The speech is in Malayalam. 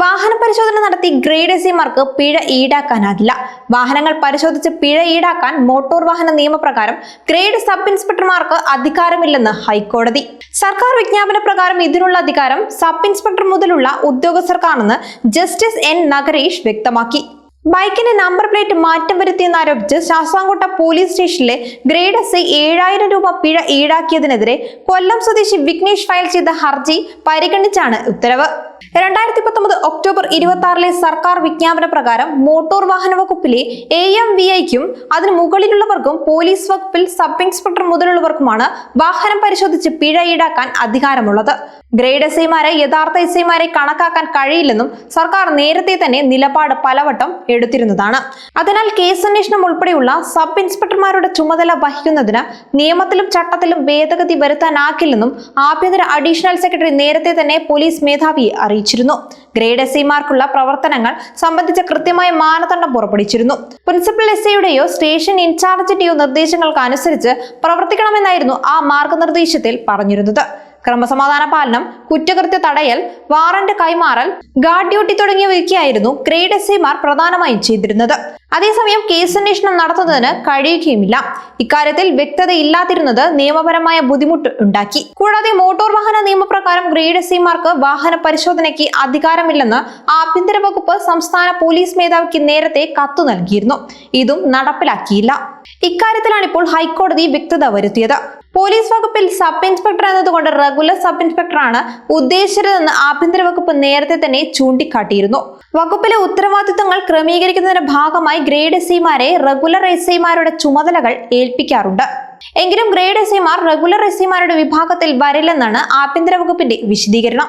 വാഹന പരിശോധന നടത്തി ഗ്രേഡ് എസ് മാർക്ക് പിഴ ഈടാക്കാനാകില്ല. വാഹനങ്ങൾ പരിശോധിച്ച് പിഴ ഈടാക്കാൻ മോട്ടോർ വാഹന നിയമപ്രകാരം ഗ്രേഡ് സബ് ഇൻസ്പെക്ടർമാർക്ക് അധികാരമില്ലെന്ന് ഹൈക്കോടതി. സർക്കാർ വിജ്ഞാപന പ്രകാരം ഇതിനുള്ള അധികാരം സബ് ഇൻസ്പെക്ടർ മുതലുള്ള ഉദ്യോഗസ്ഥർക്കാണെന്ന് ജസ്റ്റിസ് എൻ നഗരേഷ് വ്യക്തമാക്കി. ബൈക്കിന്റെ നമ്പർ പ്ലേറ്റ് മാറ്റം വരുത്തിയെന്നാരോപിച്ച് ശാസ്താംകോട്ട പോലീസ് സ്റ്റേഷനിലെ ഗ്രേഡ് എസ് ഐ ഏഴായിരം രൂപ പിഴ ഈടാക്കിയതിനെതിരെ കൊല്ലം സ്വദേശി വിഘ്നേഷ് ഫയൽ ചെയ്ത ഹർജി പരിഗണിച്ചാണ് ഉത്തരവ്. രണ്ടായിരത്തി പത്തൊമ്പത് ഒക്ടോബർ ഇരുപത്തി ആറിലെ സർക്കാർ വിജ്ഞാപന പ്രകാരം മോട്ടോർ വാഹന വകുപ്പിലെ എ എം വി ഐക്കും അതിന് മുകളിലുള്ളവർക്കും പോലീസ് വകുപ്പിൽ സബ് ഇൻസ്പെക്ടർ മുതലുള്ളവർക്കുമാണ് വാഹനം പരിശോധിച്ച് പിഴ ഈടാക്കാൻ അധികാരമുള്ളത്. ഗ്രേഡ് എസ് ഐമാരെ യഥാർത്ഥ എസ് ഐമാരെ കണക്കാക്കാൻ കഴിയില്ലെന്നും സർക്കാർ നേരത്തെ തന്നെ നിലപാട് പലവട്ടം എടുത്തിരുന്നതാണ്. അതിനാൽ കേസന്വേഷണം ഉൾപ്പെടെയുള്ള സബ് ഇൻസ്പെക്ടർമാരുടെ ചുമതല വഹിക്കുന്നതിന് നിയമത്തിലും ചട്ടത്തിലും ഭേദഗതി വരുത്താനാക്കില്ലെന്നും ആഭ്യന്തര അഡീഷണൽ സെക്രട്ടറി നേരത്തെ തന്നെ പോലീസ് മേധാവിയെ അറിയിച്ചിരുന്നു. ഗ്രേഡ് എസ് ഐമാർക്കുള്ള പ്രവർത്തനങ്ങൾ സംബന്ധിച്ച കൃത്യമായ മാനദണ്ഡം പുറപ്പെടുവിച്ചിരുന്നു. പ്രിൻസിപ്പൽ എസ് ഐയുടെയോ സ്റ്റേഷൻ ഇൻചാർജിന്റെയോ നിർദ്ദേശങ്ങൾക്ക് അനുസരിച്ച് പ്രവർത്തിക്കണമെന്നായിരുന്നു ആ മാർഗനിർദ്ദേശത്തിൽ പറഞ്ഞിരുന്നത്. ക്രമസമാധാന പാലനം കുറ്റകൃത്യ തടയൽ വാറന്റ് കൈമാറൽ ഗാർഡ് ഡ്യൂട്ടി തുടങ്ങിയവയൊക്കെയായിരുന്നു ഗ്രേഡ് എസ് ഐമാർ പ്രധാനമായും ചെയ്തിരുന്നത്. അതേസമയം കേസന്വേഷണം നടത്തുന്നതിന് കഴിയുകയുമില്ല. ഇക്കാര്യത്തിൽ വ്യക്തതയില്ലാതിരുന്നത് നിയമപരമായ ബുദ്ധിമുട്ട് ഉണ്ടാക്കി. കൂടാതെ മോട്ടോർ വാഹന നിയമപ്രകാരം ഗ്രേഡ് എസ് ഐമാർക്ക് വാഹന പരിശോധനയ്ക്ക് അധികാരമില്ലെന്ന് ആഭ്യന്തര വകുപ്പ് സംസ്ഥാന പോലീസ് മേധാവിക്ക് നേരത്തെ കത്തു നൽകിയിരുന്നു. ഇതും നടപ്പിലാക്കിയില്ല. ഇക്കാര്യത്തിലാണ് ഇപ്പോൾ ഹൈക്കോടതി വ്യക്തത വരുത്തിയത്. പോലീസ് വകുപ്പിൽ സബ് ഇൻസ്പെക്ടർ എന്നതുകൊണ്ട് റെഗുലർ സബ് ഇൻസ്പെക്ടറാണ് ഉദ്ദേശിച്ചതെന്ന് ആഭ്യന്തര വകുപ്പ് നേരത്തെ തന്നെ ചൂണ്ടിക്കാട്ടിയിരുന്നു. വകുപ്പിലെ ഉത്തരവാദിത്തങ്ങൾ ക്രമീകരിക്കുന്നതിന്റെ ഭാഗമായി ഗ്രേഡ് എസ് സിമാരെ റെഗുലർ എസ് സിമാരുടെ ചുമതലകൾ ഏൽപ്പിക്കാറുണ്ട്. എങ്കിലും ഗ്രേഡ് എസ് സിമാർ റെഗുലർ എസ് സിമാരുടെ വിഭാഗത്തിൽ വരില്ലെന്നാണ് ആഭ്യന്തര വകുപ്പിന്റെ വിശദീകരണം.